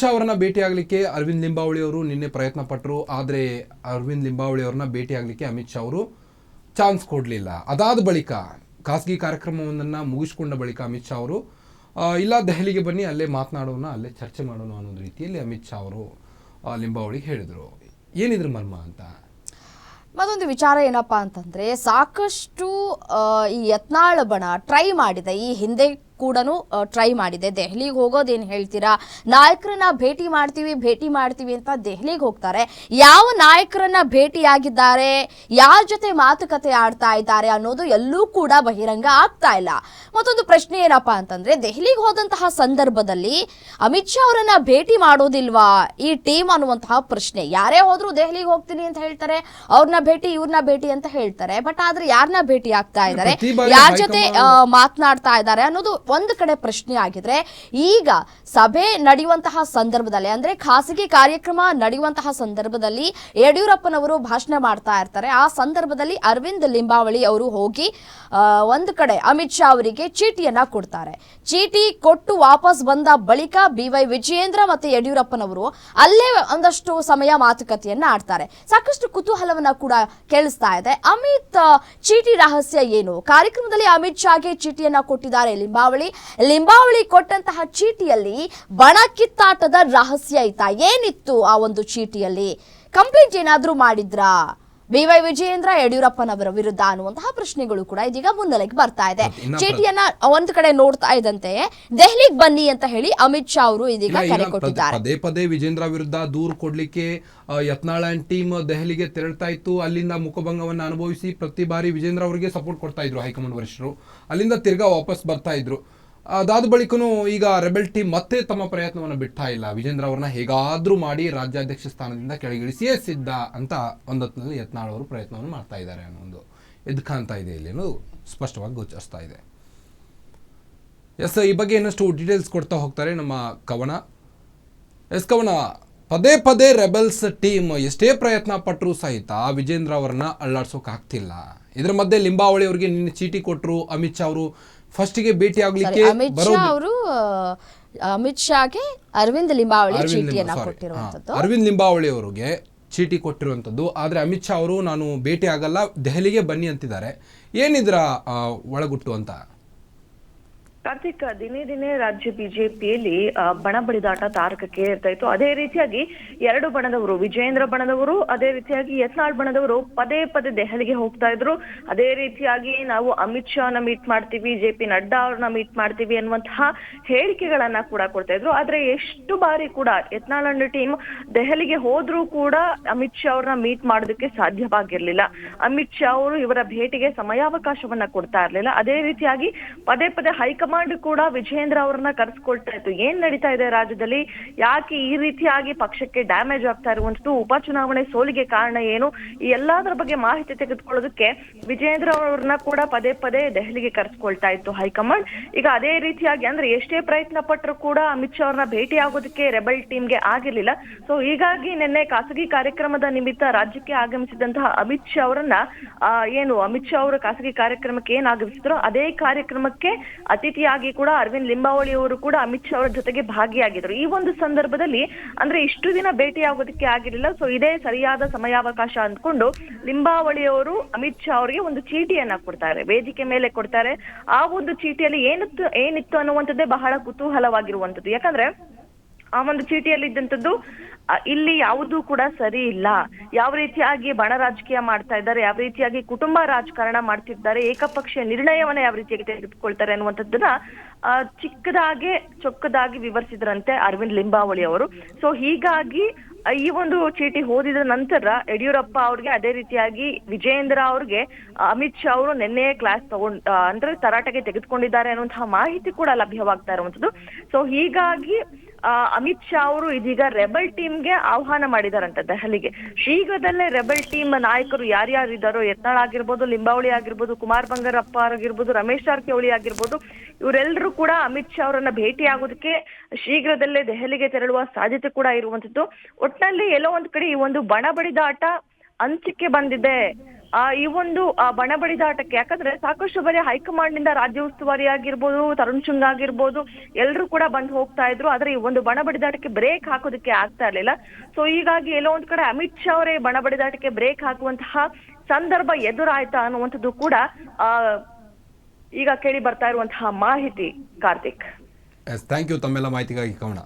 ಶಾ ಅವರನ್ನ ಭೇಟಿಯಾಗಲಿಕ್ಕೆ ಅರವಿಂದ್ ಲಿಂಬಾವಳಿ ಅವರು ನಿನ್ನೆ ಪ್ರಯತ್ನ ಪಟ್ಟರು ಆದರೆ ಅರವಿಂದ್ ಲಿಂಬಾವಳಿ ಅವರನ್ನ ಭೇಟಿಯಾಗಲಿಕ್ಕೆ ಅಮಿತ್ ಶಾ ಅವರು ಚಾನ್ಸ್ ಕೊಡಲಿಲ್ಲ. ಅದಾದ ಬಳಿಕ, ಖಾಸಗಿ ಕಾರ್ಯಕ್ರಮವೊಂದನ್ನು ಮುಗಿಸ್ಕೊಂಡ ಬಳಿಕ ಅಮಿತ್ ಶಾ ಅವರು ಇಲ್ಲ ದೆಹಲಿಗೆ ಬನ್ನಿ, ಅಲ್ಲೇ ಮಾತನಾಡೋಣ, ಅಲ್ಲೇ ಚರ್ಚೆ ಮಾಡೋಣ ಅನ್ನೋ ರೀತಿಯಲ್ಲಿ ಅಮಿತ್ ಶಾ ಅವರು ಲಿಂಬಾವಳಿಗೆ ಲಿಂಬಾವಳಿ ಹೇಳಿದರು. ಏನಿದ್ರ ಮರ್ಮ ಅಂತ? ಮತ್ತೊಂದು ವಿಚಾರ ಏನಪ್ಪಾ ಅಂತಂದ್ರೆ, ಸಾಕಷ್ಟು ಈ ಯತ್ನಾಳ ಬಣ ಟ್ರೈ ಮಾಡಿದ ಈ ಹಿಂದೆ ಕೂಡ ಟ್ರೈ ಮಾಡಿದೆ. ದೆಹಲಿಗೆ ಹೋಗೋದೇನು ಹೇಳ್ತೀರಾ? ನಾಯಕರನ್ನ ಭೇಟಿ ಮಾಡ್ತೀವಿ ಭೇಟಿ ಮಾಡ್ತೀವಿ ಅಂತ ದೆಹಲಿಗೆ ಹೋಗ್ತಾರೆ. ಯಾವ ನಾಯಕರನ್ನ ಭೇಟಿಯಾಗಿದ್ದಾರೆ? ಯಾರ ಜೊತೆ ಮಾತುಕತೆ ಆಡ್ತಾ ಇದ್ದಾರೆ ಅನ್ನೋದು ಎಲ್ಲೂ ಕೂಡ ಬಹಿರಂಗ ಆಗ್ತಾ ಇಲ್ಲ. ಮತ್ತೊಂದು ಪ್ರಶ್ನೆ ಏನಪ್ಪಾ ಅಂತಂದ್ರೆ ದೆಹಲಿಗೆ ಹೋದಂತಹ ಸಂದರ್ಭದಲ್ಲಿ ಅಮಿತ್ ಶಾ ಅವರನ್ನ ಭೇಟಿ ಮಾಡೋದಿಲ್ವಾ? ಈ ಟೀಮ್ ಅನ್ನುವಂತಹ ಪ್ರಶ್ನೆ. ಯಾರೇ ಹೋದ್ರು ದೆಹಲಿಗೆ ಹೋಗ್ತೀನಿ ಅಂತ ಹೇಳ್ತಾರೆ. ಅವ್ರನ್ನ ಭೇಟಿ ಇವ್ರನ್ನ ಭೇಟಿ ಅಂತ ಹೇಳ್ತಾರೆ. ಬಟ್ ಆದ್ರೆ ಯಾರನ್ನ ಭೇಟಿ ಆಗ್ತಾ ಇದ್ದಾರೆ? ಯಾರ ಜೊತೆ ಮಾತನಾಡ್ತಾ ಇದ್ದಾರೆ ಅನ್ನೋದು ಒಂದು ಕಡೆ ಪ್ರಶ್ನೆ ಆಗಿದ್ರೆ, ಈಗ ಸಭೆ ನಡೆಯುವಂತಹ ಸಂದರ್ಭದಲ್ಲಿ, ಅಂದ್ರೆ ಖಾಸಗಿ ಕಾರ್ಯಕ್ರಮ ನಡೆಯುವಂತಹ ಸಂದರ್ಭದಲ್ಲಿ ಯಡಿಯೂರಪ್ಪನವರು ಭಾಷಣ ಮಾಡ್ತಾ ಇರ್ತಾರೆ. ಆ ಸಂದರ್ಭದಲ್ಲಿ ಅರವಿಂದ್ ಲಿಂಬಾವಳಿ ಅವರು ಹೋಗಿ ಒಂದು ಕಡೆ ಅಮಿತ್ ಶಾ ಅವರಿಗೆ ಚೀಟಿಯನ್ನ ಕೊಡ್ತಾರೆ. ಚೀಟಿ ಕೊಟ್ಟು ವಾಪಸ್ ಬಂದ ಬಳಿಕ ಬಿ ವೈ ವಿಜಯೇಂದ್ರ ಮತ್ತೆ ಯಡಿಯೂರಪ್ಪನವರು ಅಲ್ಲೇ ಒಂದಷ್ಟು ಸಮಯ ಮಾತುಕತೆಯನ್ನ ಆಡ್ತಾರೆ. ಸಾಕಷ್ಟು ಕುತೂಹಲವನ್ನ ಕೂಡ ಕೇಳಿಸ್ತಾ ಇದೆ. ಅಮಿತ್ ಚೀಟಿ ರಹಸ್ಯ ಏನು? ಕಾರ್ಯಕ್ರಮದಲ್ಲಿ ಅಮಿತ್ ಶಾಗೆ ಚೀಟಿಯನ್ನ ಕೊಟ್ಟಿದ್ದಾರೆ ಲಿಂಬಾವಳಿ. ಲಿಂಬಾವಳಿ ಕೊಟ್ಟಂತಹ ಚೀಟಿಯಲ್ಲಿ ಬಣ ಕಿತ್ತಾಟದ ರಹಸ್ಯ ಆಯ್ತಾ ಏನಿತ್ತು ಆ ಒಂದು ಚೀಟಿಯಲ್ಲಿ? ಕಂಪ್ಲೇಂಟ್ ಏನಾದ್ರೂ ಮಾಡಿದ್ರಾ? ಬಿ ವೈ ವಿಜಯೇಂದ್ರ ಯಡಿಯೂರಪ್ಪನವರ ವಿರುದ್ಧ ಅನ್ನುವಂತಹ ಪ್ರಶ್ನೆಗಳು ಕೂಡ ಇದೀಗ ಮುನ್ನೆಲೆಗೆ ಬರ್ತಾ ಇದೆ. ಚೀಟಿಯನ್ನ ಒಂದ್ ಕಡೆ ನೋಡ್ತಾ ಇದ್ದಂತೆ ದೆಹಲಿಗೆ ಬನ್ನಿ ಅಂತ ಹೇಳಿ ಅಮಿತ್ ಶಾ ಅವರು ಇದೀಗ ಕರೆ ಕೊಟ್ಟಿದ್ದಾರೆ. ಪದೇ ಪದೇ ವಿಜೇಂದ್ರ ವಿರುದ್ಧ ದೂರು ಕೊಡ್ಲಿಕ್ಕೆ ಯತ್ನಾಳನ್ ಯತ್ನಾಳ್ ಅಂಡ್ ಟೀಮ್ ದೆಹಲಿಗೆ ತೆರಳ್ತಾ ಇತ್ತು. ಅಲ್ಲಿಂದ ಮುಖಭಂಗವನ್ನು ಅನುಭವಿಸಿ ಪ್ರತಿ ಬಾರಿ ವಿಜೇಂದ್ರ ಅವರಿಗೆ ಸಪೋರ್ಟ್ ಕೊಡ್ತಾ ಇದ್ರು ಹೈಕಮಾಂಡ್ ವರಿಷ್ಠರು. ಅಲ್ಲಿಂದ ತಿರ್ಗಾ ವಾಪಸ್ ಬರ್ತಾ ಇದ್ರು. ಅದಾದ ಬಳಿಕನು ಈಗ ರೆಬೆಲ್ ಟೀಮ್ ಮತ್ತೆ ತಮ್ಮ ಪ್ರಯತ್ನವನ್ನು ಬಿಟ್ಟಾ ಇಲ್ಲ. ವಿಜೇಂದ್ರ ಅವ್ರನ್ನ ಹೇಗಾದ್ರೂ ಮಾಡಿ ರಾಜ್ಯಾಧ್ಯಕ್ಷ ಸ್ಥಾನದಿಂದ ಕೆಳಗಿಳಿಸಿಯೇ ಸಿದ್ಧ ಅಂತ ಒಂದೊತ್ತಿನಲ್ಲಿ ಯತ್ನಾಳ್ ಅವರು ಪ್ರಯತ್ನವನ್ನು ಮಾಡ್ತಾ ಇದ್ದಾರೆ ಅನ್ನೋ ಒಂದು ಎದ್ದು ಕಾಣ್ತಾ ಇದೆ ಇಲ್ಲಿ ಅನ್ನೋದು ಸ್ಪಷ್ಟವಾಗಿ ಗೋಚರಿಸ್ತಾ ಇದೆ. ಎಸ್, ಈ ಬಗ್ಗೆ ಇನ್ನಷ್ಟು ಡೀಟೇಲ್ಸ್ ಕೊಡ್ತಾ ಹೋಗ್ತಾರೆ ನಮ್ಮ ಕವನ. ಎಸ್, ಕವನ, ಪದೇ ಪದೇ ರೆಬೆಲ್ಸ್ ಟೀಮ್ ಎಷ್ಟೇ ಪ್ರಯತ್ನ ಪಟ್ಟರೂ ಸಹಿತ ವಿಜೇಂದ್ರ ಅವರನ್ನ ಅಳ್ಳಾಡ್ಸೋಕ್ ಇದರ ಇದ್ರ ಮಧ್ಯೆ ಲಿಂಬಾವಳಿ ಅವರಿಗೆ ನಿನ್ನೆ ಚೀಟಿ ಕೊಟ್ಟರು ಅಮಿತ್ ಶಾ ಅವರು ಫಸ್ಟಿಗೆ ಭೇಟಿ ಆಗ್ಲಿಕ್ಕೆ ಅಮಿತ್ ಶಾ ಅವರು ಅಮಿತ್ ಶಾಗೆ ಅರವಿಂದ್ ಲಿಂಬಾವಳಿ ಚೀಟಿಯನ್ನ ಕೊಟ್ಟಿರುವಂತದ್ದು ಅರವಿಂದ್ ಲಿಂಬಾವಳಿ ಅವರಿಗೆ ಚೀಟಿ ಕೊಟ್ಟಿರುವಂತದ್ದು ಆದ್ರೆ ಅಮಿತ್ ಶಾ ಅವರು ನಾನು ಭೇಟಿ ಆಗಲ್ಲ ದೆಹಲಿಗೆ ಬನ್ನಿ ಅಂತಿದ್ದಾರೆ. ಏನಿದ್ರ ಒಳಗುಟ್ಟು ಅಂತ? ಕಾರ್ತಿಕ್, ದಿನೇ ದಿನೇ ರಾಜ್ಯ ಬಿಜೆಪಿಯಲ್ಲಿ ಬಣ ಬಡಿದಾಟ ತಾರಕಕ್ಕೆ ಇರ್ತಾ ಇತ್ತು. ಅದೇ ರೀತಿಯಾಗಿ ಎರಡು ಬಣದವರು, ವಿಜಯೇಂದ್ರ ಬಣದವರು, ಅದೇ ರೀತಿಯಾಗಿ ಯತ್ನಾಳ್ ಬಣದವರು ಪದೇ ಪದೇ ದೆಹಲಿಗೆ ಹೋಗ್ತಾ ಇದ್ರು. ಅದೇ ರೀತಿಯಾಗಿ ನಾವು ಅಮಿತ್ ಶಾ ಶಾನ ಮೀಟ್ ಮಾಡ್ತೀವಿ, ಜೆ ಪಿ ನಡ್ಡಾ ಅವ್ರನ್ನ ಮೀಟ್ ಮಾಡ್ತೀವಿ ಅನ್ನುವಂತಹ ಹೇಳಿಕೆಗಳನ್ನ ಕೂಡ ಕೊಡ್ತಾ ಇದ್ರು. ಆದ್ರೆ ಎಷ್ಟು ಬಾರಿ ಕೂಡ ಯತ್ನಾಳ್ ಅಂಡ್ ಟೀಮ್ ದೆಹಲಿಗೆ ಹೋದ್ರೂ ಕೂಡ ಅಮಿತ್ ಶಾ ಅವ್ರನ್ನ ಮೀಟ್ ಮಾಡೋದಕ್ಕೆ ಸಾಧ್ಯವಾಗಿರ್ಲಿಲ್ಲ. ಅಮಿತ್ ಶಾ ಅವರು ಇವರ ಭೇಟಿಗೆ ಸಮಯಾವಕಾಶವನ್ನ ಕೊಡ್ತಾ ಇರ್ಲಿಲ್ಲ. ಅದೇ ರೀತಿಯಾಗಿ ಪದೇ ಪದೇ ಹೈಕಮಾಂಡ್ ಕೂಡ ವಿಜೇಂದ್ರ ಅವರನ್ನ ಕರೆಸ್ಕೊಳ್ತಾ ಇತ್ತು. ಏನ್ ನಡೀತಾ ಇದೆ ರಾಜ್ಯದಲ್ಲಿ? ಯಾಕೆ ಈ ರೀತಿಯಾಗಿ ಪಕ್ಷಕ್ಕೆ ಡ್ಯಾಮೇಜ್ ಆಗ್ತಾ ಇರುವಂತದ್ದು ಉಪಚುನಾವಣೆ ಸೋಲಿಗೆ ಕಾರಣ ಏನು? ಈ ಎಲ್ಲದರ ಬಗ್ಗೆ ಮಾಹಿತಿ ತೆಗೆದುಕೊಳ್ಳೋದಕ್ಕೆ ವಿಜೇಂದ್ರ ಅವರನ್ನ ಕೂಡ ಪದೇ ಪದೇ ದೆಹಲಿಗೆ ಕರೆಸ್ಕೊಳ್ತಾ ಇತ್ತು ಹೈಕಮಾಂಡ್. ಈಗ ಅದೇ ರೀತಿಯಾಗಿ ಅಂದ್ರೆ ಎಷ್ಟೇ ಪ್ರಯತ್ನ ಪಟ್ಟರು ಕೂಡ ಅಮಿತ್ ಶಾ ಅವ್ರನ್ನ ಭೇಟಿ ಆಗೋದಕ್ಕೆ ರೆಬಲ್ ಟೀಮ್ಗೆ ಆಗಿರ್ಲಿಲ್ಲ. ಸೊ ಹೀಗಾಗಿ ನಿನ್ನೆ ಖಾಸಗಿ ಕಾರ್ಯಕ್ರಮದ ನಿಮಿತ್ತ ರಾಜ್ಯಕ್ಕೆ ಆಗಮಿಸಿದಂತಹ ಅಮಿತ್ ಶಾ ಅವರನ್ನ ಏನು ಅಮಿತ್ ಶಾ ಅವರು ಖಾಸಗಿ ಕಾರ್ಯಕ್ರಮಕ್ಕೆ ಏನ್ ಆಗಮಿಸಿದ್ರು ಅದೇ ಕಾರ್ಯಕ್ರಮಕ್ಕೆ ಅತಿಥಿಯಾಗಿ ಕೂಡ ಅರವಿಂದ್ ಲಿಂಬಾವಳಿ ಅವರು ಕೂಡ ಅಮಿತ್ ಶಾ ಅವರ ಜೊತೆಗೆ ಭಾಗಿಯಾಗಿದ್ರು. ಈ ಒಂದು ಸಂದರ್ಭದಲ್ಲಿ ಅಂದ್ರೆ ಇಷ್ಟು ದಿನ ಭೇಟಿ ಆಗೋದಕ್ಕೆ ಆಗಿರಲಿಲ್ಲ. ಸೊ ಇದೇ ಸರಿಯಾದ ಸಮಯಾವಕಾಶ ಅಂದ್ಕೊಂಡು ಲಿಂಬಾವಳಿ ಅವರು ಅಮಿತ್ ಶಾ ಅವರಿಗೆ ಒಂದು ಚೀಟಿಯನ್ನ ಕೊಡ್ತಾರೆ. ವೇದಿಕೆ ಮೇಲೆ ಕೊಡ್ತಾರೆ. ಆ ಒಂದು ಚೀಟಿಯಲ್ಲಿ ಏನಿತ್ತು ಏನಿತ್ತು ಅನ್ನುವಂಥದ್ದೇ ಬಹಳ ಕುತೂಹಲವಾಗಿರುವಂಥದ್ದು. ಯಾಕಂದ್ರೆ ಆ ಒಂದು ಚೀಟಿಯಲ್ಲಿ ಇದ್ದಂಥದ್ದು ಇಲ್ಲಿ ಯಾವುದೂ ಕೂಡ ಸರಿ ಇಲ್ಲ. ಯಾವ ರೀತಿಯಾಗಿ ಬಣ ರಾಜಕೀಯ ಮಾಡ್ತಾ ಇದ್ದಾರೆ, ಯಾವ ರೀತಿಯಾಗಿ ಕುಟುಂಬ ರಾಜಕಾರಣ ಮಾಡ್ತಿದ್ದಾರೆ, ಏಕಪಕ್ಷೀಯ ನಿರ್ಣಯವನ್ನ ಯಾವ ರೀತಿಯಾಗಿ ತೆಗೆದುಕೊಳ್ತಾರೆ ಅನ್ನುವಂಥದ್ದನ್ನ ಚಿಕ್ಕದಾಗಿ ಚಿಕ್ಕದಾಗೆ ವಿವರಿಸಿದ್ರಂತೆ ಅರವಿಂದ್ ಲಿಂಬಾವಳಿ ಅವರು. ಸೊ ಹೀಗಾಗಿ ಈ ಒಂದು ಚೀಟಿ ಓದಿದ ನಂತರ ಯಡಿಯೂರಪ್ಪ ಅವ್ರಿಗೆ ಅದೇ ರೀತಿಯಾಗಿ ವಿಜಯೇಂದ್ರ ಅವ್ರಿಗೆ ಅಮಿತ್ ಶಾ ಅವರು ನಿನ್ನೆ ಕ್ಲಾಸ್ ತಗೊಂಡ್ ಅಂದ್ರೆ ತರಾಟೆಗೆ ತೆಗೆದುಕೊಂಡಿದ್ದಾರೆ ಅನ್ನುವಂತಹ ಮಾಹಿತಿ ಕೂಡ ಲಭ್ಯವಾಗ್ತಾ ಇರುವಂತದ್ದು ಸೊ ಹೀಗಾಗಿ ಅಮಿತ್ ಶಾ ಅವರು ಇದೀಗ ರೆಬಲ್ ಟೀಮ್ಗೆ ಆಹ್ವಾನ ಮಾಡಿದಾರಂತೆ ದೆಹಲಿಗೆ. ಶೀಘ್ರದಲ್ಲೇ ರೆಬಲ್ ಟೀಮ್ ನಾಯಕರು ಯಾರ್ಯಾರು ಇದ್ದಾರೋ ಯತ್ನಾಳ್ ಆಗಿರ್ಬೋದು, ಲಿಂಬಾವಳಿ ಆಗಿರ್ಬೋದು, ಕುಮಾರ್ ಬಂಗಾರಪ್ಪ ಆಗಿರ್ಬೋದು, ರಮೇಶ್ ಜಾರಕಿಹೊಳಿ ಆಗಿರ್ಬೋದು ಇವರೆಲ್ಲರೂ ಕೂಡ ಅಮಿತ್ ಶಾ ಅವರನ್ನ ಭೇಟಿ ಆಗೋದಕ್ಕೆ ಶೀಘ್ರದಲ್ಲೇ ದೆಹಲಿಗೆ ತೆರಳುವ ಸಾಧ್ಯತೆ ಕೂಡ ಇರುವಂತದ್ದು ಒಟ್ನಲ್ಲಿ ಎಲ್ಲೋ ಒಂದ್ ಕಡೆ ಈ ಒಂದು ಬಣ ಬಡಿದಾಟ ಅಂತ್ಯಕ್ಕೆ ಬಂದಿದೆ. ಈ ಒಂದು ಆ, ಬಣ ಬಡಿದಾಟಕ್ಕೆ ಯಾಕಂದ್ರೆ ಸಾಕಷ್ಟು ಬಾರಿ ಹೈಕಮಾಂಡ್ನಿಂದ ರಾಜ್ಯ ಉಸ್ತುವಾರಿ ಆಗಿರ್ಬೋದು ತರುಣ್ ಶುಂಗ್ ಆಗಿರ್ಬೋದು ಎಲ್ಲರೂ ಕೂಡ ಬಂದು ಹೋಗ್ತಾ ಇದ್ರು. ಆದ್ರೆ ಈ ಒಂದು ಬಣ ಬಡಿದಾಟಕ್ಕೆ ಬ್ರೇಕ್ ಹಾಕೋದಕ್ಕೆ ಆಗ್ತಾ ಇರ್ಲಿಲ್ಲ. ಸೊ ಹೀಗಾಗಿ ಎಲ್ಲೋ ಒಂದ್ ಕಡೆ ಅಮಿತ್ ಶಾ ಅವರೇ ಬಣ ಬಡಿದಾಟಕ್ಕೆ ಬ್ರೇಕ್ ಹಾಕುವಂತಹ ಸಂದರ್ಭ ಎದುರಾಯ್ತಾ ಅನ್ನುವಂಥದ್ದು ಕೂಡ ಆ ಈಗ ಕೇಳಿ ಬರ್ತಾ ಇರುವಂತಹ ಮಾಹಿತಿ ಕಾರ್ತಿಕ್. ಥ್ಯಾಂಕ್ ಯು ತಮ್ಮೆಲ್ಲ ಮಾಹಿತಿಗಾಗಿ ಕವನ